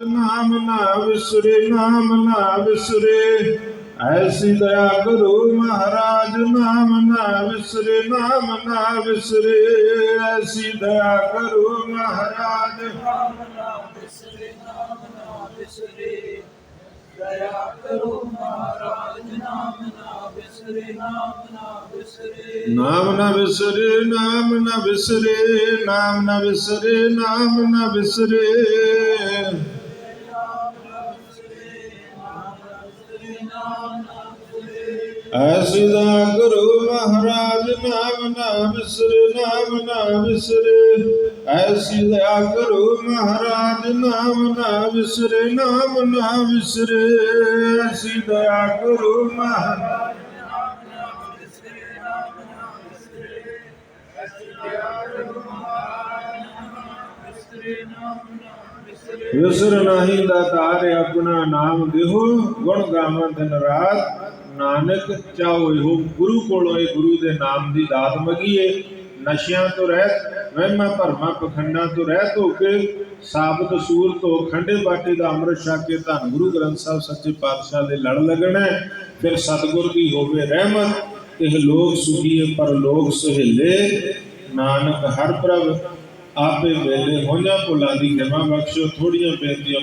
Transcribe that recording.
ਨਾਮ ਨਾ ਵਿਸਰੇ ਨਾਮ ਨਾ ਵਿਸਰੇ ਐਸੀ ਦਇਆ ਕਰੋ ਮਹਾਰਾਜ ਨਾਮ ਨਾ ਵਿਸਰੇ ਨਾਮ ਨਾ ਵਿਸਰੇ ਐਸੀ ਦਇਆ ਕਰੋ ਮਹਾਰਾਜ ਨਾਮ ਨਾ ਵਿਸਰੇ ਨਾਮ ਨਾ ਵਿਸਰੇ ਦਇਆ ਕਰੋ ਮਹਾਰਾਜ ਨਾਮ ਨਾ ਵਿਸਰੇ ਨਾਮ ਨਾ ਵਿਸਰੇ ਨਾਮ ਨਾ ਵਿਸਰੇ ਨਾਮ ਨਾ ਵਿਸਰੇ ਨਾਮ ਨਾ ਵਿਸਰੇ ਨਾਮ ਨਾ ਵਿਸਰੇ ਐਸੀ ਦਾ ਗੁਰੂ ਮਹਾਰਾਜ ਨਾਮ ਨਾ ਵਿਸਰੇ ਨਾਮ ਨਾ ਵਿਸਰੇ ਐਸੀ ਦਇਆ ਕਰੋ ਮਹਾਰਾਜ ਨਾਮ ਨਾ ਵਿਸਰੇ ਨਾਮ ਨਾ ਵਿਸਰੇ ਐਸੀ ਦਇਆ ਕਰੋ ਮਹਾਰਾਜ ਵਿਸਰ ਨਹੀਂ ਦਾਤਾਰ ਆਪਣਾ ਨਾਮ ਦੇਹੋ ਗੁਣ ਗਾਵਾਂ ਦਿਨ ਰਾਤ ਨਾਨਕ ਚਾਹੋ ਇਹੋ, ਗੁਰੂ ਕੋਲੋਂ ਇਹ ਗੁਰੂ ਦੇ ਨਾਮ ਦੀ ਦਾਤ ਮੰਗੀਏ। ਨਸ਼ਿਆਂ ਤੋਂ ਰਹਿਤ, ਵਹਿਮਾਂ ਭਰਮਾਂ ਪਖੰਡਾਂ ਤੋਂ ਰਹਿਤ ਹੋ ਕੇ, ਸਾਬਤ ਸੂਰ ਤੋਂ ਖੰਡੇ ਬਾਟੇ ਦਾ ਅੰਮ੍ਰਿਤ ਛਕ ਕੇ ਧੰਨ ਗੁਰੂ ਗ੍ਰੰਥ ਸਾਹਿਬ ਸੱਚੇ ਪਾਤਸ਼ਾਹ ਦੇ ਲੜ ਲੱਗਣਾ ਫਿਰ ਸਤਿਗੁਰ ਦੀ ਹੋਵੇ ਰਹਿਮਤ, ਇਹ ਲੋਕ ਸੁਖੀਏ ਪਰ ਲੋਕ ਸੁਹੇਲੇ। ਨਾਨਕ ਹਰ ਪ੍ਰਭ ਆਪੇ ਵੇਲੇ ਹੋਈਆਂ ਭੁੱਲਾਂ ਦੀ ਖਿਮਾ ਬਖਸ਼ੋ ਥੋੜੀਆਂ ਬੇਨਤੀਆਂ